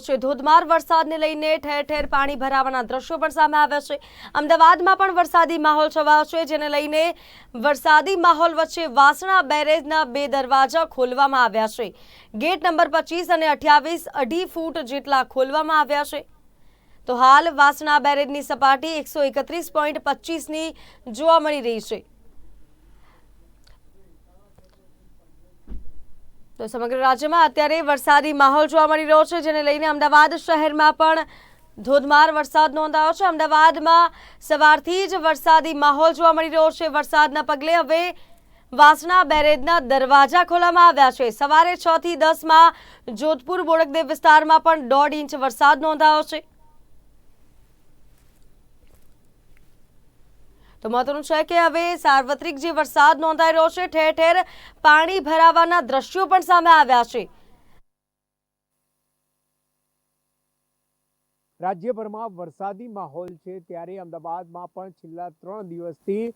છે, ધોધમાર વરસાદને લઈને ઠેર ઠેર પાણી ભરાવાના દ્રશ્યો પણ સામે આવ્યા છે. અમદાવાદમાં પણ વરસાદી માહોલ છવાયો છે, જેને લઈને વરસાદી માહોલ વચ્ચે વાસણા બેરેજના બે દરવાજા ખોલવામાં આવ્યા છે. ગેટ નંબર પચીસ અને અઠ્યાવીસ અઢી ફૂટ જેટલા ખોલવામાં આવ્યા છે. તો હાલ વાસણા બેરેજની સપાટી એકસો એકત્રીસ પોઈન્ટ પચીસની જોવા મળી રહી છે. તો સમગ્ર રાજ્યમાં અત્યારે વરસાદી માહોલ જોવા મળી રહ્યો છે, જેને લઈને અમદાવાદ શહેરમાં પણ ધોધમાર વરસાદ નોંધાયો છે. અમદાવાદમાં સવારથી જ વરસાદી માહોલ જોવા મળી રહ્યો છે. વરસાદના પગલે હવે વાસણા બેરેજના દરવાજા ખોલવામાં આવ્યા છે. સવારે છ થી દસમાં જોધપુર બોડકદેવ વિસ્તારમાં પણ દોઢ ઇંચ વરસાદ નોંધાયો છે. તો મહત્વનું છે કે હવે સાર્વત્રિક જે વરસાદ નોંધાઈ રહ્યો છે, ઠેર ઠેર પાણી ભરાવાના દ્રશ્યો પણ સામે આવ્યા છે. રાજ્યભરમાં વરસાદી માહોલ છે ત્યારે અમદાવાદમાં પણ છેલ્લા ત્રણ દિવસથી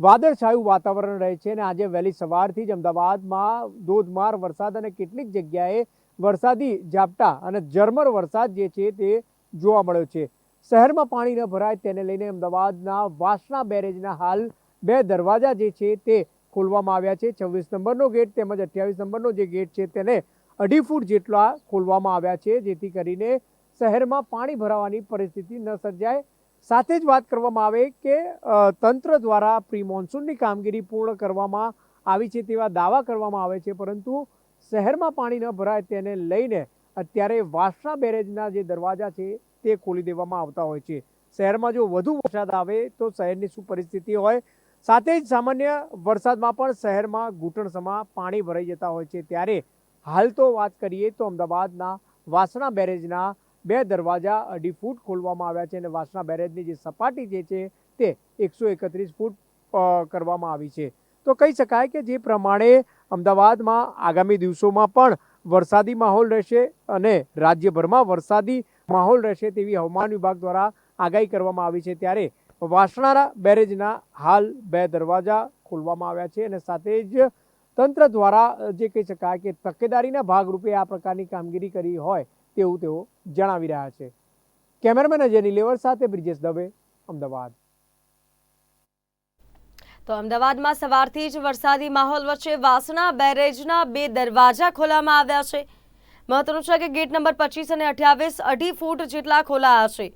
વાદળછાયું વાતાવરણ રહે છે અને આજે વહેલી સવારથી જ અમદાવાદમાં ધોધમાર વરસાદ અને કેટલીક જગ્યાએ વરસાદી ઝાપટા અને ઝરમર વરસાદ જે છે તે જોવા મળ્યો છે. શહેરમાં પાણી ન ભરાય તેને લઈને અમદાવાદના વાસણા બેરેજના હાલ બે દરવાજા જે છે તે ખોલવામાં આવ્યા છે. છવ્વીસ નંબરનો ગેટ તેમજ અઠ્યાવીસ નંબરનો જે ગેટ છે તેને અઢી ફૂટ જેટલા ખોલવામાં આવ્યા છે, જેથી કરીને શહેરમાં પાણી ભરાવાની પરિસ્થિતિ ન સર્જાય. સાથે જ વાત કરવામાં આવે કે તંત્ર દ્વારા પ્રી મોન્સૂનની કામગીરી પૂર્ણ કરવામાં આવી છે તેવા દાવા કરવામાં આવે છે, પરંતુ શહેરમાં પાણી ન ભરાય તેને લઈને અત્યારે વાસણા બેરેજના જે દરવાજા છે તે ખોલી દેવામાં આવતા હોય છે. શહેરમાં જો વધુ વરસાદ આવે તો શહેરની શું પરિસ્થિતિ હોય? સાથે જ સામાન્ય વરસાદમાં પણ શહેરમાં ઘૂંટણસમાં પાણી ભરાઈ જતા હોય છે. ત્યારે હાલ તો વાત કરીએ તો અમદાવાદના વાસણા બેરેજના બે દરવાજા અઢી ફૂટ ખોલવામાં આવ્યા છે અને વાસણા બેરેજની જે સપાટી જે છે તે એકસો એકત્રીસ ફૂટ કરવામાં આવી છે. તો કહી શકાય કે જે પ્રમાણે અમદાવાદમાં આગામી દિવસોમાં પણ વરસાદી માહોલ રહેશે અને રાજ્યભરમાં વરસાદી માહોલ રહેશે તેવી હવામાન વિભાગ દ્વારા આગાહી કરવામાં આવી છે. ત્યારે વાસણારા બેરેજના હાલ બે દરવાજા ખોલવામાં આવ્યા છે અને સાથે જ તંત્ર દ્વારા જે કહી શકાય કે તકેદારીના ભાગરૂપે આ પ્રકારની કામગીરી કરી હોય તેવું તેઓ જણાવી રહ્યા છે. કેમેરામેન અજય નિલેવર સાથે બ્રિજેશ દવે, અમદાવાદ. તો અમદાવાદમાં સવારથી જ વરસાદી માહોલ વચ્ચે વાસણા, બેરેજના બે દરવાજા ખોલવામાં આવ્યા છે. મહત્વનું છે કે ગેટ નંબર પચીસ અને અઠ્યાવીસ અઢી ફૂટ જેટલા ખોલાયા છે.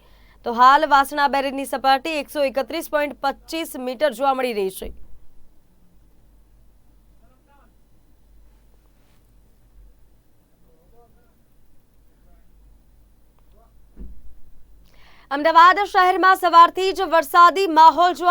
તો હાલ વાસણા, બેરેજની સપાટી એકસો એકત્રીસ પોઈન્ટ પચીસ મીટર જોવા મળી રહી છે. અમદાવાદ શહેરમાં સવારથી જ વરસાદી માહોલ જોવા